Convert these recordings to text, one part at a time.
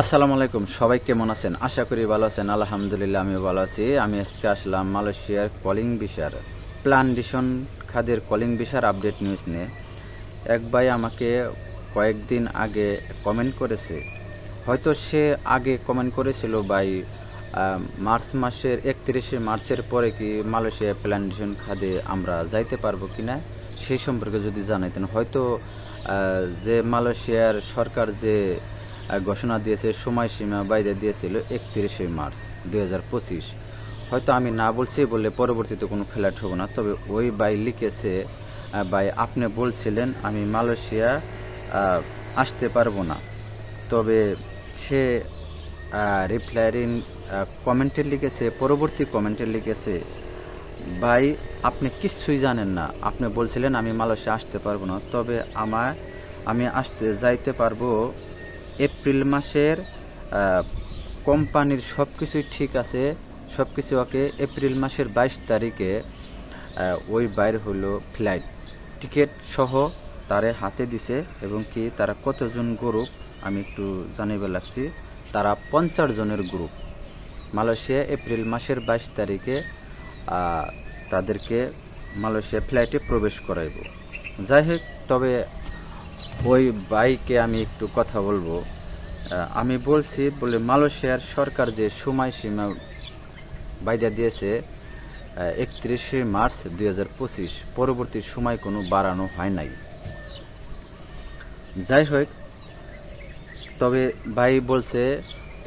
আসসালামু আলাইকুম, সবাই কেমন আছেন? আশা করি ভালো আছেন, আলহামদুলিল্লাহ আমিও ভালো আছি। আমি আজকে আসলাম মালয়েশিয়ার কলিং বিসার প্লান্টেশন খাদের কলিং বিসার আপডেট নিউজ নিয়ে। এক ভাই আমাকে কয়েকদিন আগে কমেন্ট করেছে। হয়তো সে আগে কমেন্ট করেছিল ভাই মার্চ মাসের একত্রিশে মার্চের পরে কি মালয়েশিয়া প্লান্টেশন খাদে আমরা যাইতে পারব কিনা সেই সম্পর্কে যদি জানাইতেন। হয়তো যে মালয়েশিয়ার সরকার যে ঘোষণা দিয়েছে, সময়সীমা বাইরে দিয়েছিল একত্রিশে মার্চ দু হাজার পঁচিশ। হয়তো আমি না বলছি বলে পরবর্তীতে কোনো খেলাট হব না, তবে ওই বাই লিখেছে ভাই আপনি বলছিলেন আমি মালয়েশিয়া আসতে পারব না। তবে সে রিপ্লাইরিং কমেন্টে লিখেছে, পরবর্তী কমেন্টে লিখেছে, ভাই, আপনি কিচ্ছুই জানেন না। আপনি বলছিলেন আমি মালয়েশিয়া আসতে পারব না, তবে আমার, আমি আসতে যাইতে পারব এপ্রিল মাসের কোম্পানির সব কিছুই ঠিক আছে। সব কিছু ওকে এপ্রিল মাসের বাইশ তারিখে ওই বাইর হলো ফ্লাইট। টিকিট সহ তারে হাতে দিছে এবং কি তারা কতজন গ্রুপ, আমি একটু জানিবে লাগছি। তারা পঞ্চাশ জনের গ্রুপ। মালয়েশিয়া এপ্রিল মাসের বাইশ তারিখে তাদেরকে মালয়েশিয়া ফ্লাইটে প্রবেশ করাইব। যাই হোক, তবে ওই বাইকে আমি একটু কথা বলব। আমি বলছি, বলে মালয়েশিয়ার সরকার যে সময়সীমা বাইদা দিয়েছে একত্রিশে মার্চ দুই পরবর্তী সময় কোনো বাড়ানো হয় নাই। যাই হোক, তবে ভাই বলছে,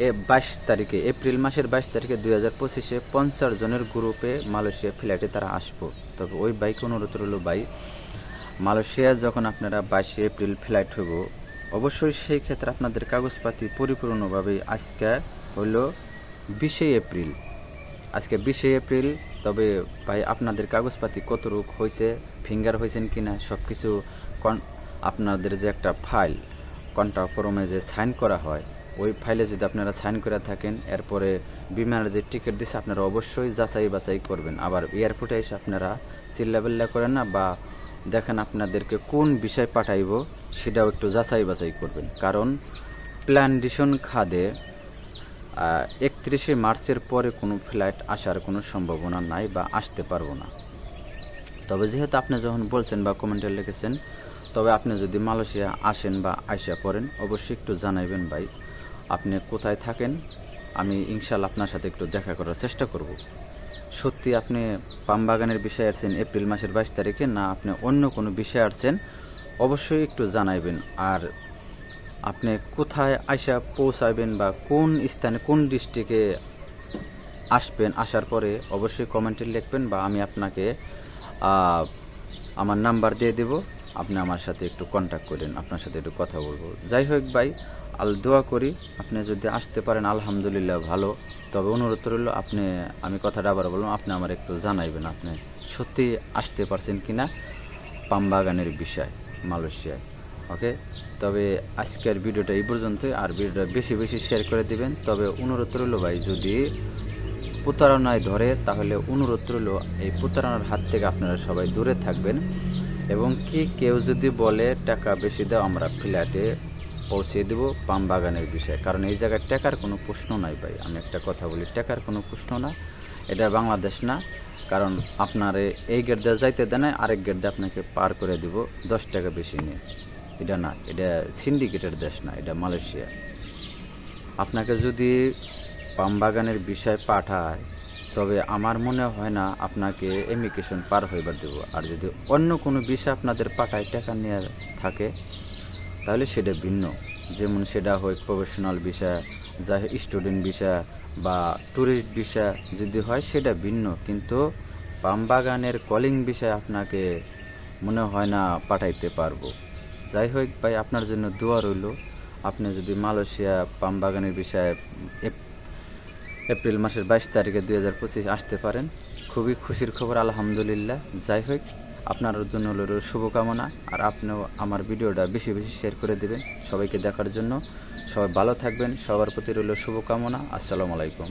এ বাইশ তারিখে, এপ্রিল মাসের বাইশ তারিখে দুই হাজার পঁচিশে পঞ্চাশ জনের গ্রুপে মালয়েশিয়া ফ্লাইটে তারা আসব। তবে ওই বাইক অনুরোধ রইল ভাই মালয়েশিয়া যখন আপনারা বাইশে এপ্রিল ফ্লাইট হইব, অবশ্যই সেই ক্ষেত্রে আপনাদের কাগজপাতি পরিপূর্ণভাবে আজকে হলো বিশে এপ্রিল। আজকে বিশে এপ্রিল, তবে ভাই আপনাদের কাগজপাতি কত রূপ হয়েছে, ফিঙ্গার হয়েছেন কিনা সব কিছু আপনাদের যে একটা ফাইল কন্ট্রাক্ট ফর্মে যে সাইন করা হয়, ওই ফাইলে যদি আপনারা সাইন করে থাকেন, এরপরে বিমানের যে টিকিট দিচ্ছে আপনারা অবশ্যই যাচাই বাছাই করবেন। আবার এয়ারপোর্টে এসে আপনারা চিল্লাবিল্লা করেন না, বা দেখেন আপনাদেরকে কোন বিষয় পাঠাইব সেটাও একটু যাচাই বাছাই করবেন। কারণ প্ল্যান্ডিশন খাদে একত্রিশে মার্চের পরে কোনো ফ্লাইট আসার কোনো সম্ভাবনা নাই বা আসতে পারব না। তবে যেহেতু আপনি যখন বলছেন বা কমেন্টে লিখেছেন, তবে আপনি যদি মালয়েশিয়া আসেন বা আইসা পড়েন, অবশ্যই একটু জানাইবেন ভাই, আপনি কোথায় থাকেন? আমি ইনশাল্লাহ আপনার সাথে একটু দেখা করার চেষ্টা করব। সত্যি আপনি পাম বাগানের বিষয়ে আসছেন এপ্রিল মাসের বাইশ তারিখে, না আপনি অন্য কোনো বিষয়ে আসছেন অবশ্যই একটু জানাইবেন। আর আপনি কোথায় আইসা পৌঁছাবেন বা কোন স্থানে, কোন ডিস্ট্রিক্টে আসবেন আসার পরে অবশ্যই কমেন্টে লিখবেন বা আমি আপনাকে আমার নাম্বার দিয়ে দেব। আপনি আমার সাথে একটু কন্ট্যাক্ট করেন, আপনার সাথে একটু কথা বলব। যাই হোক ভাই, আল দোয়া করি, আপনি যদি আসতে পারেন, আলহামদুলিল্লাহ ভালো। তবে অনুরোধ রইল, আপনি, আমি কথাটা আবার বললাম আপনি আমার একটু জানাইবেন, আপনি সত্যি আসতে পারছেন কিনা? পামবাগানের বিষয়, মালয়েশিয়ায় ওকে তবে আজকের ভিডিওটা এই পর্যন্তই, আর ভিডিওটা বেশি বেশি শেয়ার করে দিবেন। তবে অনুরোধ রইল ভাই, যদি প্রতারণায় ধরে, তাহলে অনুরোধ রইল, এই প্রতারণার হাত থেকে আপনারা সবাই দূরে থাকবেন। এবং কি কেউ যদি বলে, টাকা বেশি দাও, আমরা ফ্ল্যাটে পৌঁছে দেবো পাম বাগানের বিষয়ে। কারণ এই জায়গায় টাকার কোনো প্রশ্ন নাই ভাই। আমি একটা কথা বলি, টাকার কোনো প্রশ্ন না। এটা বাংলাদেশ না। কারণ আপনার এই গেট যাইতে দেয় না আরেক গেট দিয়ে আপনাকে পার করে দিব দশ টাকা বেশি নিয়ে। এটা না, এটা সিন্ডিকেটের দেশ না, এটা মালয়েশিয়া। আপনাকে যদি পাম বাগানের বিষয় পাঠায় তবে আমার মনে হয় না আপনাকে ইমিগ্রেশন পার হইবার দেব। আর যদি অন্য কোনো বিষয় আপনাদের পাঠায় টাকা নিয়ে থাকে, তাহলে সেটা ভিন্ন। যেমন সেটা হয় প্রফেশনাল বিষয় যা স্টুডেন্ট বিষয় বা ট্যুরিস্ট বিষয় যদি হয় সেটা ভিন্ন। কিন্তু বাগানের কলিং বিষয় আপনাকে মনে হয় না পাঠাইতে পারব। যাই হোক ভাই, আপনার জন্য দোয়া রইল। আপনি যদি মালয়েশিয়া বাগানের বিষয়ে এপ্রিল মাসের বাইশ তারিখে দুই হাজার পঁচিশ আসতে পারেন। খুবই খুশির খবর, আলহামদুলিল্লাহ। যাই হোক, আপনার জন্য হলো শুভকামনা, আর আপনিও আমার ভিডিওটা বেশি বেশি শেয়ার করে দেবেন। সবাইকে দেখার জন্য সবাই ভালো থাকবেন। সবার প্রতি রইল শুভকামনা। আসসালামু আলাইকুম।